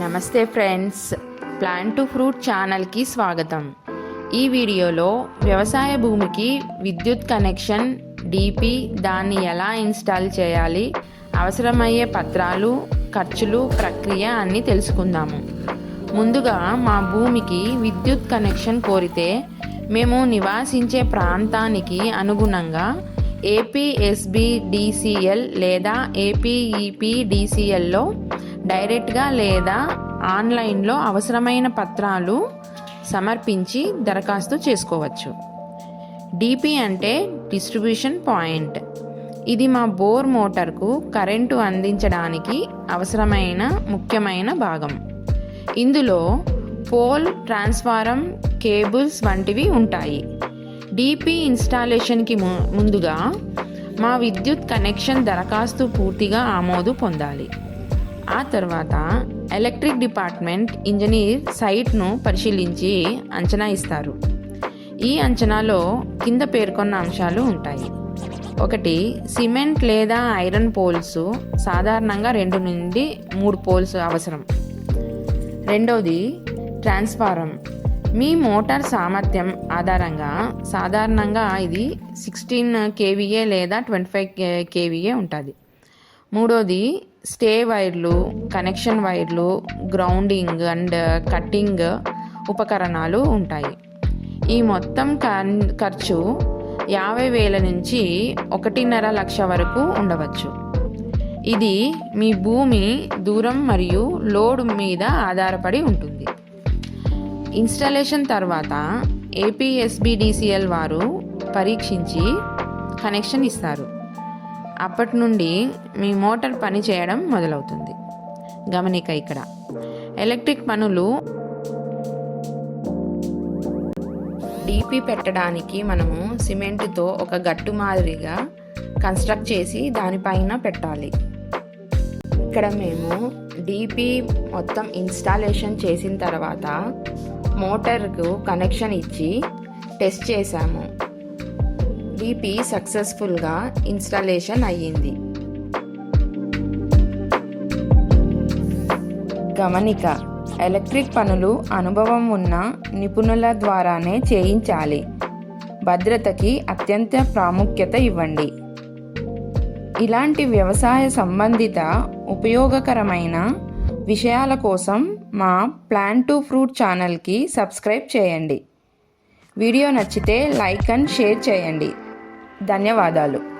నమస్తే friends. Plant to fruit ఛానల్కి స్వాగతం. ఈ వీడియోలో వ్యవసాయ భూమికి విద్యుత్ కనెక్షన్ డిపి దాన్ని ఎలా ఇన్స్టాల్ చేయాలి అవసరమయ్యే పత్రాలు ఖర్చులు ప్రక్రియ అన్నీ తెలుసుకుందాము. ముందుగా మా భూమికి విద్యుత్ కనెక్షన్ కోరితే మేము నివాసించే ప్రాంతానికి అనుగుణంగా ఏపీఎస్బి డిసిఎల్ లేదా ఏపీఈపీ డిసిఎల్లో డైరెక్ట్గా లేదా ఆన్లైన్లో అవసరమైన పత్రాలు సమర్పించి దరఖాస్తు చేసుకోవచ్చు. డిపి అంటే డిస్ట్రిబ్యూషన్ పాయింట్. ఇది మా బోర్ మోటార్కు కరెంటు అందించడానికి అవసరమైన ముఖ్యమైన భాగం. ఇందులో పోల్ ట్రాన్స్ఫారం కేబుల్స్ వంటివి ఉంటాయి. డిపి ఇన్స్టాలేషన్కి ము- ముందుగా మా విద్యుత్ కనెక్షన్ దరఖాస్తు పూర్తిగా ఆమోదు పొందాలి. ఆ తర్వాత ఎలక్ట్రిక్ డిపార్ట్మెంట్ ఇంజనీర్ సైట్ను పరిశీలించి అంచనా ఇస్తారు. ఈ అంచనాలో కింద పేర్కొన్న అంశాలు ఉంటాయి. ఒకటి సిమెంట్ లేదా ఐరన్ పోల్స్ సాధారణంగా రెండు నుండి మూడు పోల్స్ అవసరం. రెండవది ట్రాన్స్ఫారం. మీ మోటార్ సామర్థ్యం ఆధారంగా సాధారణంగా ఇది సిక్స్టీన్ కేవీఏ లేదా ట్వంటీ ఫైవ్ కేవీఏ ఉంటుంది. మూడోది స్టే వైర్లు కనెక్షన్ వైర్లు గ్రౌండింగ్ అండ్ కట్టింగ్ ఉపకరణాలు ఉంటాయి. ఈ మొత్తం కన్- ఖర్చు యాభై వేల నుంచి ఒకటిన్నర లక్ష వరకు ఉండవచ్చు. ఇది మీ భూమి దూరం మరియు లోడ్ మీద ఆధారపడి ఉంటుంది. ఇన్స్టాలేషన్ తర్వాత ఏపీఎస్బిడిసిఎల్ వారు పరీక్షించి కనెక్షన్ ఇస్తారు. అప్పటి నుండి మీ మోటార్ పని చేయడం మొదలవుతుంది. గమనిక ఇక్కడ. ఎలక్ట్రిక్ పనులు డీపీ పెట్టడానికి మనము సిమెంట్తో ఒక గట్టు మాదిరిగా కన్స్ట్రక్ట్ చేసి దానిపైన పెట్టాలి. ఇక్కడ మేము డీపీ మొత్తం ఇన్స్టాలేషన్ చేసిన తర్వాత మోటార్కు కనెక్షన్ ఇచ్చి టెస్ట్ చేశాము డిపి సక్సెస్ఫుల్గా ఇన్స్టాలేషన్ అయ్యింది. గమనిక ఎలక్ట్రిక్ పనులు అనుభవం ఉన్న నిపుణుల ద్వారానే చేయించాలి. భద్రతకి అత్యంత ప్రాముఖ్యత ఇవ్వండి. ఇలాంటి వ్యవసాయ సంబంధిత ఉపయోగకరమైన విషయాల కోసం మా ప్లాన్ టు ఫ్రూట్ ఛానల్కి సబ్స్క్రైబ్ చేయండి. వీడియో నచ్చితే లైక్ అండ్ షేర్ చేయండి. ధన్యవాదాలు.